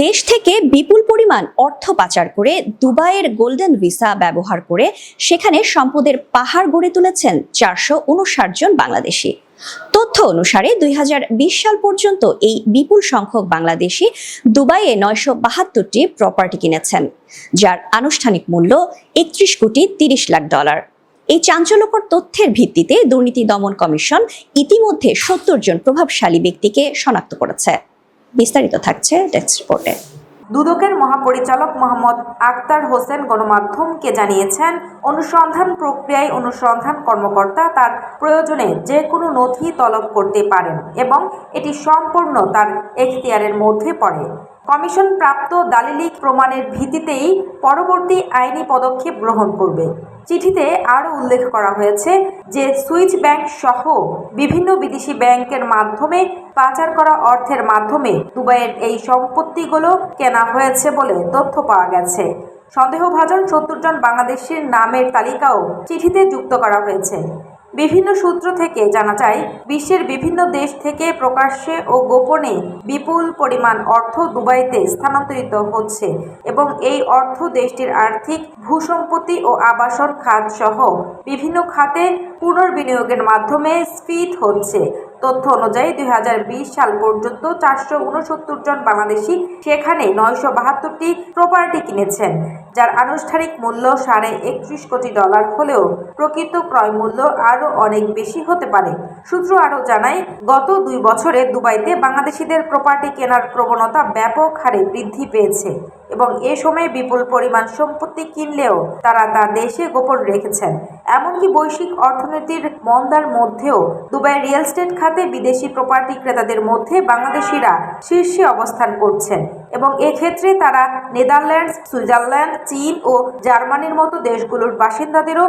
দেশ থেকে বিপুল পরিমাণ অর্থ পাচার করে দুবাইয়ের গোল্ডেন ভিসা ব্যবহার করে সেখানে সম্পদের পাহাড় গড়ে তুলেছেন চারশো উনষাট জন বাংলাদেশি। তথ্য অনুসারে দুই হাজার বিশ সাল পর্যন্ত এই বিপুল সংখ্যক বাংলাদেশি দুবাইয়ে নয়শো বাহাত্তরটি প্রপার্টি কিনেছেন, যার আনুষ্ঠানিক মূল্য একত্রিশ কোটি তিরিশ লাখ ডলার। এই চাঞ্চল্যকর তথ্যের ভিত্তিতে দুর্নীতি দমন কমিশন ইতিমধ্যে সত্তর জন প্রভাবশালী ব্যক্তিকে শনাক্ত করেছে। বিস্তারিত থাকছে ডেস্ক রিপোর্টে। দুদকের মহাপরিচালক মোহাম্মদ আক্তার হোসেন গণমাধ্যমকে জানিয়েছেন, অনুসন্ধান প্রক্রিয়ায় অনুসন্ধান কর্মকর্তা তার প্রয়োজনে যে কোনো নথি তলব করতে পারেন এবং এটি সম্পূর্ণ তার এখতিয়ারের মধ্যে পড়ে। কমিশন প্রাপ্ত দালিলিক প্রমাণের ভিত্তিতেই পরবর্তী আইনি পদক্ষেপ গ্রহণ করবে। চিঠিতে আরও উল্লেখ করা হয়েছে যে সুইচ ব্যাংক সহ বিভিন্ন বিদেশি ব্যাংকের মাধ্যমে পাচার করা অর্থের মাধ্যমে দুবাইয়ের এই সম্পত্তিগুলো কেনা হয়েছে বলে তথ্য পাওয়া গেছে। সন্দেহভাজন সত্তর জন বাংলাদেশের নামের তালিকাও চিঠিতে যুক্ত করা হয়েছে। বিভিন্ন সূত্র থেকে জানা যায়, বিশ্বের বিভিন্ন দেশ থেকে প্রকাশ্যে ও গোপনে বিপুল পরিমাণ অর্থ দুবাইতে স্থানান্তরিত হচ্ছে এবং এই অর্থ দেশটির আর্থিক ভূসম্পত্তি ও আবাসন খাত সহ বিভিন্ন খাতে পুনর্বিনিয়োগের মাধ্যমে স্ফীত হচ্ছে। তথ্য অনুযায়ী দুই হাজার বিশ সাল পর্যন্ত চারশো উনসত্তর জন বাংলাদেশি সেখানে নয়শো বাহাত্তরটি প্রপার্টি কিনেছেন, যার আনুষ্ঠানিক মূল্য সাড়ে একত্রিশ কোটি ডলার হলেও প্রকৃত ক্রয় মূল্য আরও অনেক বেশি হতে পারে। সূত্র আরও জানায়, গত দুই বছরে দুবাইতে বাংলাদেশিদের প্রপার্টি কেনার প্রবণতা ব্যাপক হারে বৃদ্ধি পেয়েছে। এবং এ সময়ে বিপুল পরিমাণ সম্পত্তি কিনলেও তারা তা দেশে গোপন রেখেছেন। এমনকি বৈশ্বিক অর্থনীতির মন্দার মধ্যেও দুবাই রিয়েল স্টেট খাতে বিদেশি প্রপার্টি ক্রেতাদের মধ্যে বাংলাদেশিরা শীর্ষে অবস্থান করছেন এবং এক্ষেত্রে তারা নেদারল্যান্ডস, সুইজারল্যান্ড, চীন ও জার্মানির মতো দেশগুলোর বাসিন্দাদেরও